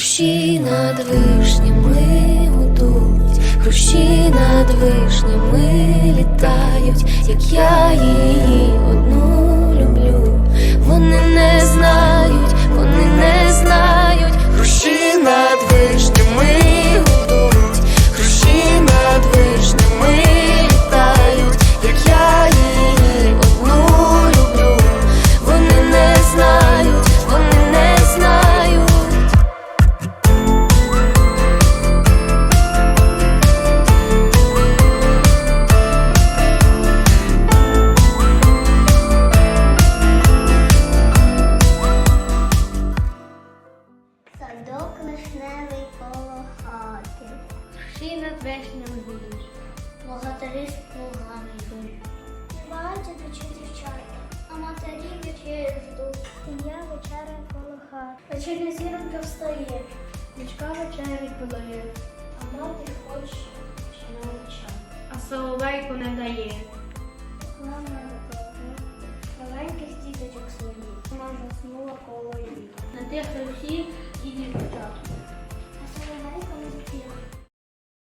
Хрущі над вишнями гудуть, хрущі над вишнями літають, як я вишневий коло хати, Всі над вишнями гудуть. богатирі з плугами йдуть. Багаті дочі дівчата, а матері вечері ждуть. Сім'я вечеря коло хати. Вечерня зіронька встає, Дочка вечерять подає, а мати хоче ще навчати. а соловейку не дає. Мама маленьких діточок своїх, вона заснула коло її. На тих всі і дівчат.